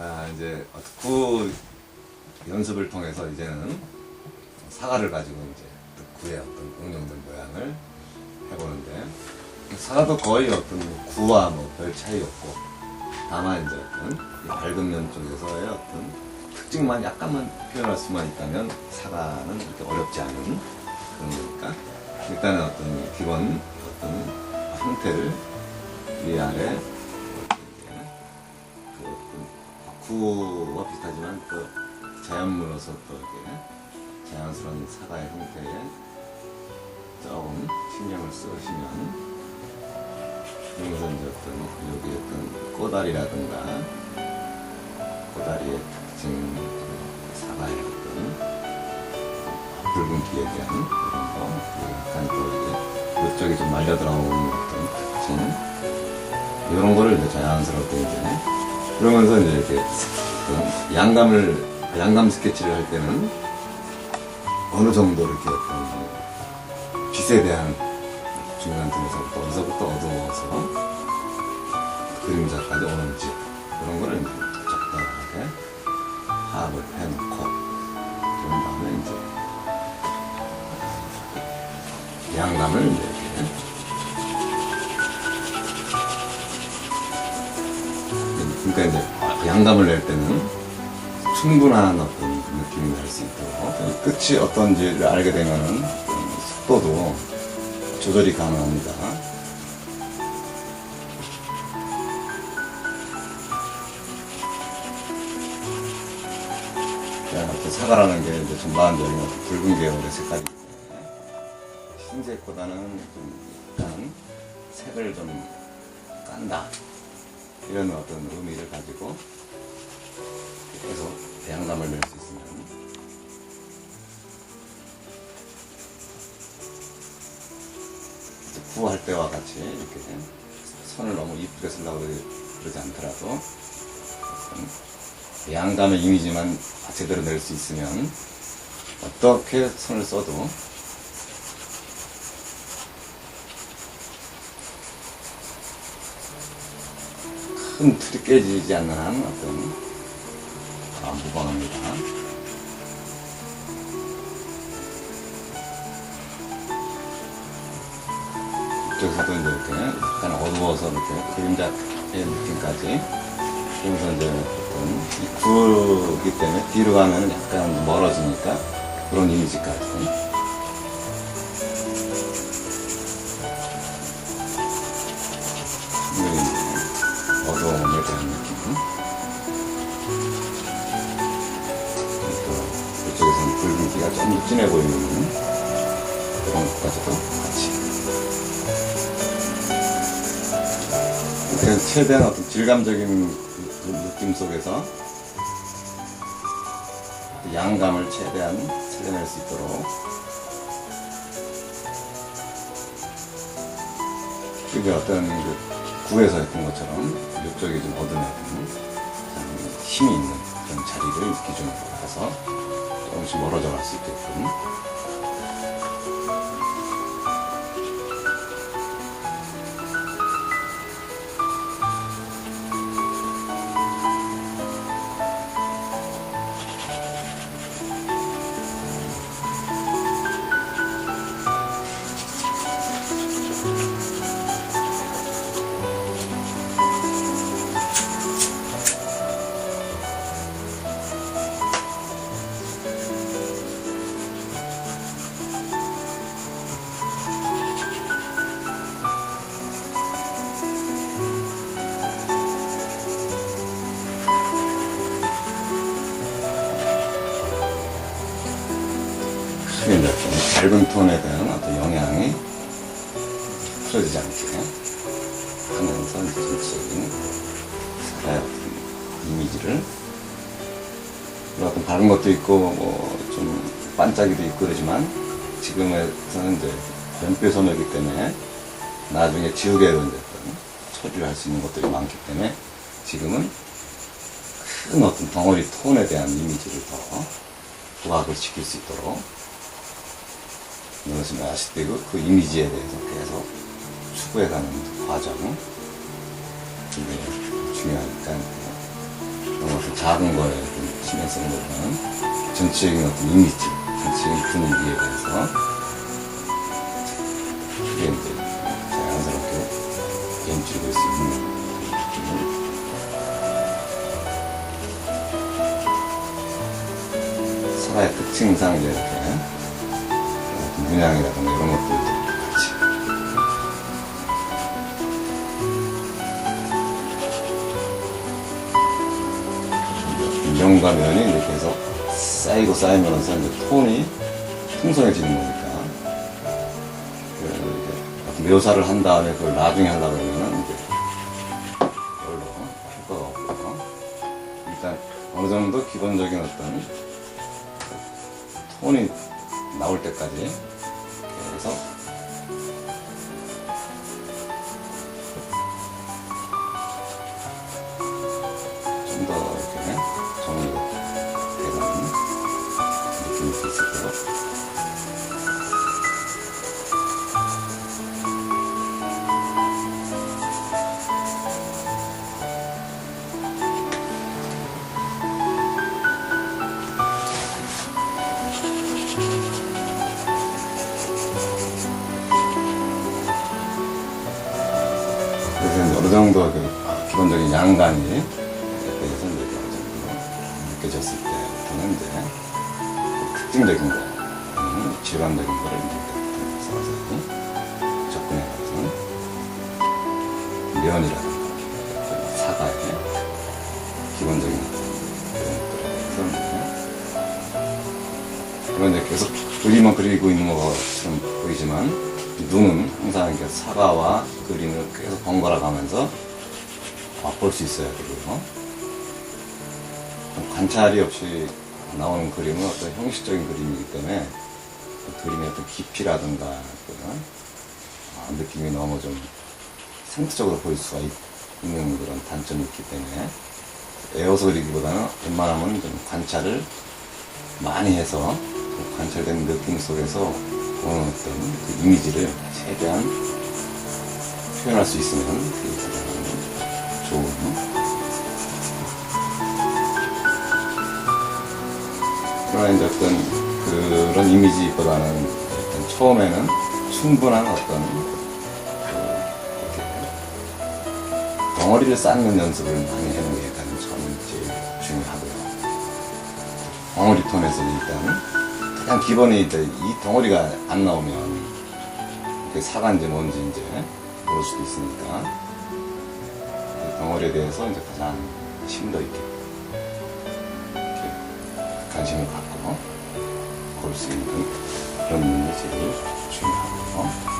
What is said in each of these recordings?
아, 이제 구 연습을 통해서 이제는 사과를 가지고 이제 또 구의 어떤 응용된 모양을 해보는데 사과도 거의 어떤 구와 뭐 별 차이 없고 다만 이제 어떤 이 밝은 면 쪽에서의 어떤 특징만 약간만 표현할 수만 있다면 사과는 그렇게 어렵지 않은 그런 거니까 일단은 어떤 이 기본 어떤 형태를 위아래 구와 비슷하지만 또 자연물로서 또 이렇게 자연스러운 사과의 형태에 조금 신경을 쓰시면 어떤 여기 어떤 꼬다리라든가 꼬다리의 특징 사과의 어떤 붉은기에 대한 그런 거 그리고 약간 또 이제 이쪽이 좀 말려 들어오는 어떤 특징. 이런 거를 이제 자연스럽게 이제 그러면서 이제 이렇게 그 양감을 양감 스케치를 할 때는 어느 정도 이렇게 빛에 대한 중요한 점에서부터 어디서부터 어두워서 그림자까지 오는지 그런 거를 이제 적당하게 파악을 해놓고 그런 다음에 이제 양감을 이제 양감을 낼 때는 충분한 어떤 느낌이 날 수 있도록 끝이 어떤지를 알게 되면은 속도도 조절이 가능합니다. 어떤 사과라는 게 이제 전반적인 붉은 계열의 색깔이 흰색보다는 좀 약간 색을 좀 깐다 이런 어떤 의미를 가지고 계속 대양감을 낼수 있으면 이제 구할 때와 같이 이렇게 선을 너무 이쁘게 쓰려고 그러지- 않더라도 양감의 이미지만 제대로 낼 수 있으면 어떻게 선을 써도 큰 틀이 깨지지 않는 한 어떤 아, 무방합니다. 이쪽에서도 이제 이렇게 약간 어두워서 이렇게 그림자의 느낌까지 그러면서 이제 어떤 이 구기 때문에 뒤로 가면 약간 멀어지니까 그런 이미지까지 좀더 진해 보이는 그런 것까지도 같이. 그냥 최대한 어떤 질감적인 그- 그 느낌 속에서 그 양감을 최대한 살려낼 수 있도록. 이게 어떤 그 구에서 했던 것처럼 이쪽이 좀좀 힘이 있는 그런 자리를 기준으로 해서 조금씩 멀어져 갈수 있게 끔 크게 이제 좀 밝은 톤에 대한 어떤 영향이 틀어지지 않게 하면서 전체적인 어떤 이미지를 어떤 밝은 것도 있고 뭐 좀 반짝이도 있고 그러지만 지금에서는 이제 연필 소매이기 때문에 나중에 지우개로 이제 어떤 처리할 수 있는 것들이 많기 때문에 지금은 큰 어떤 덩어리 톤에 대한 이미지를 더 부각을 시킬 수 있도록 이것을 아시되고 그 이미지에 대해서 계속 추구해가는 과정 이게 중요하니까 그런 것을 작은 거에 좀 신경 쓰는 것보다는 전체적인 어떤 이미지, 전체적인 분위기에 대해서 그게 이제 자연스럽게 연출될 수 있는 사과의 특징상 이제 이렇게 어떤 문양이라든가 이런 것들도 같이 면과 면이 이제 계속 쌓이고 쌓이면서 이제 톤이 풍성해지는 거니까. 이렇게 묘사를 한 다음에 그걸 나중에 하려고 그러면은 이제 별로 효과가 없고 일단 어느 정도 기본적인 어떤 톤이 나올 때까지 어느 정도 느껴졌을 때부터는 이제 그 특징적인 거, 질감적인 거를 이제 서서히 접근해가서 면이라든가 그 사과의 기본적인 그런 것들에 대해서 이제 그건 이제 계속 그림만 그리고 있는 것처럼 보이지만 눈은 항상 이렇게 사과와 그림을 계속 번갈아 가면서 맛볼 수 있어야 되고요. 좀 관찰이 없이 나오는 그림은 어떤 형식적인 그림이기 때문에 그 그림의 어떤 깊이라든가 그런 아, 느낌이 너무 좀 생투적으로 보일 수가 있, 는 그런 단점이 있기 때문에 에어서 그리기보다는 웬만하면 좀 관찰을 많이 해서 그 관찰된 느낌 속에서 보는 어떤 그 이미지를 최대한 표현할 수 있으면 그게 가장 좋은 그러나 이제 어떤 그런 이미지보다는 일단 처음에는 충분한 어떤 그 덩어리를 쌓는 연습을 많이 해놓은 게 일단 처음 제일 중요하고요. 덩어리 톤에서 일단 가장 기본이 이제 이 덩어리가 안 나오면 그게 사과인지 뭔지 이제 모를 수도 있으니까 그 덩어리에 대해서 이제 가장 심도 있게 관심을 갖고 볼 수 있는 그런 제일 중요하고요.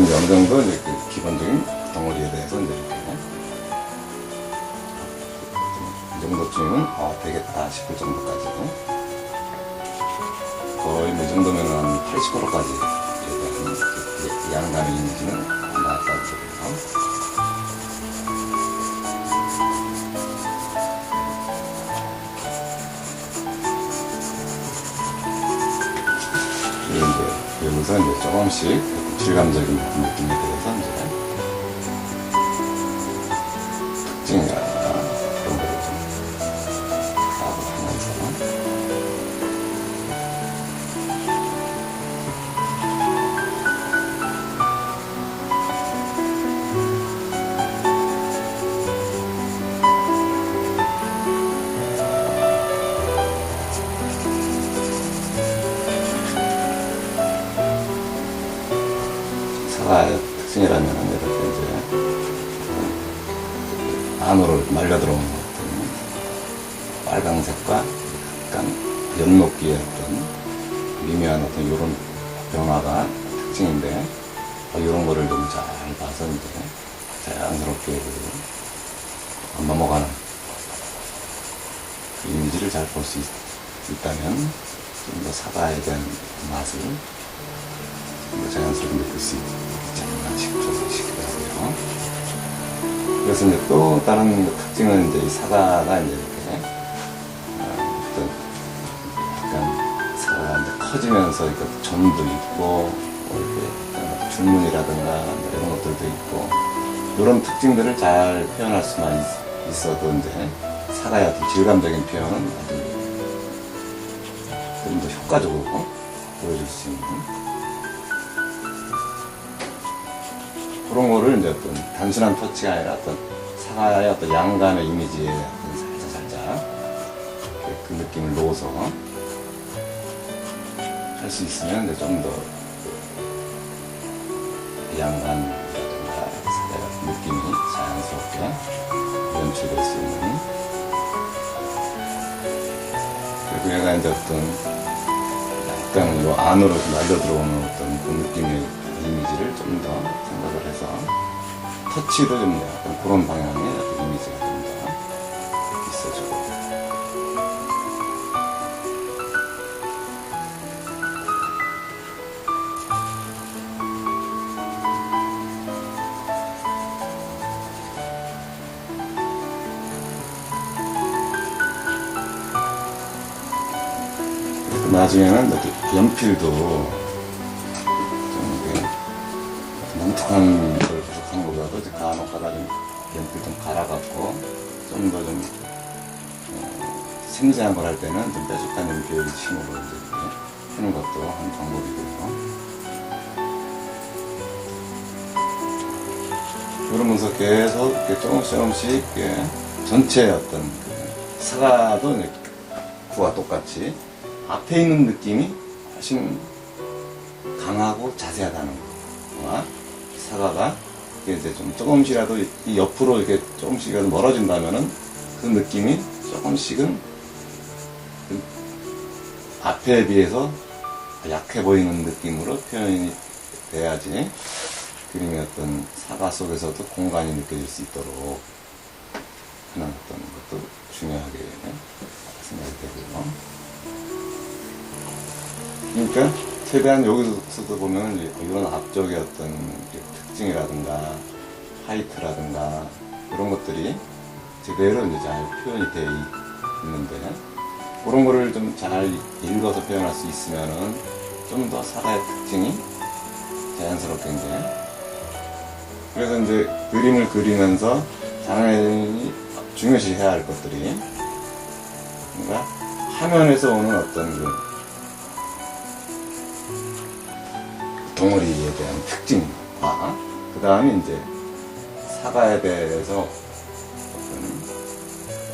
이제 어느 정도 이제 그 기본적인 덩어리에 대해서 이제 이렇게 이 정도쯤은 어, 되겠다 싶을 정도까지 거의 뭐이 정도면 한 80%까지 대한 양감의 이미지는 나왔다고 보고요. 그리고 이제 여기서 이제 조금씩 질감적인 이제 특징 자연스럽게 그안 넘어가는 그 이미지를 잘 볼 수 있다면 좀 더 사과에 대한 맛을 뭐 자연스럽게 느낄 수 있지 않나 싶어서 싶기도 하고요. 그래서 이제 또 다른 특징은 이제 이 사과가 이제 이렇게 어, 약간 사과가 이제 커지면서 이렇게 점도 있고 뭐 이렇게 줄무늬라든가 이런 것들도 있고 이런 특징들을 잘 표현할 수만 있, 있어도 이제 사과의 어떤 질감적인 표현은 아주 좀 더 효과적으로 보여줄 수 있는 그런 거를 이제 어떤 단순한 터치가 아니라 어떤 사과의 어떤 양감의 이미지에 어떤 살짝 살짝 그 느낌을 넣어서 할 수 있으면 좀더 같은 느낌이 자연스럽게 연출될 수 있는. 그리고 얘가 이제 어떤 약간 요 안으로 좀 날려 들어오는 어떤 그 느낌의 이미지를 좀 더 생각을 해서 터치도 좀 약간 그런 방향의 나중에는 이렇게 연필도 좀 이렇게 뭉툭한 걸 부족한 것보다도 이제 간혹 가다 좀 연필 좀 갈아갖고 좀 더좀 생생한 걸 할 때는 좀 뾰족한 연필 힘으로 이제 하는 것도 한 방법이고요. 그러면서 계속 이렇게 조금씩 조금씩 전체 어떤 그 사과도 그와 똑같이 앞에 있는 느낌이 훨씬 강하고 자세하다는 거와 사과가 이제 좀 조금씩이라도 이 옆으로 이렇게 조금씩이라도 멀어진다면은 그 느낌이 조금씩은 그 앞에 비해서 약해 보이는 느낌으로 표현이 돼야지 그림의 어떤 사과 속에서도 공간이 느껴질 수 있도록 하는 어떤 것도 중요하게 생각이 되고요. 그러니까 최대한 여기서도 보면 이런 앞쪽의 어떤 특징이라든가 하이트라든가 이런 것들이 제대로 이제 잘 표현이 되어 있는데 그런 거를 좀 잘 읽어서 표현할 수 있으면은 좀 더 사과의 특징이 자연스럽게 이제 그래서 이제 그림을 그리면서 당연히 중요시 해야 할 것들이 뭔가 화면에서 오는 어떤 그 덩어리에 대한 특징과 그 다음에 이제 사과에 대해서 어떤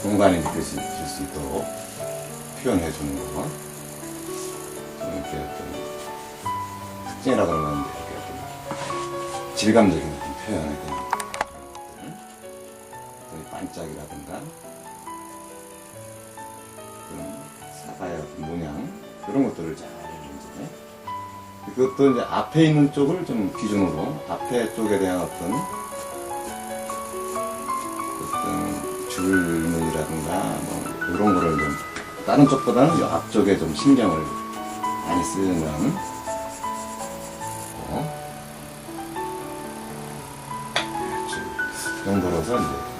공간이 느껴질 수 있도록 표현해 주는 거. 좀 이렇게 어떤 특징이라고 하면 이렇게 질감적인 어떤 표현에 대한 것들. 반짝이라든가 그런 사과의 모양 이런 것들을 잘 그것도 이제 앞에 있는 쪽을 좀 기준으로 앞에 쪽에 대한 어떤 어떤 줄무늬라든가 뭐 이런 거를 좀 다른 쪽보다는 이 앞쪽에 좀 신경을 많이 쓰는 거. 이 정도로서 이제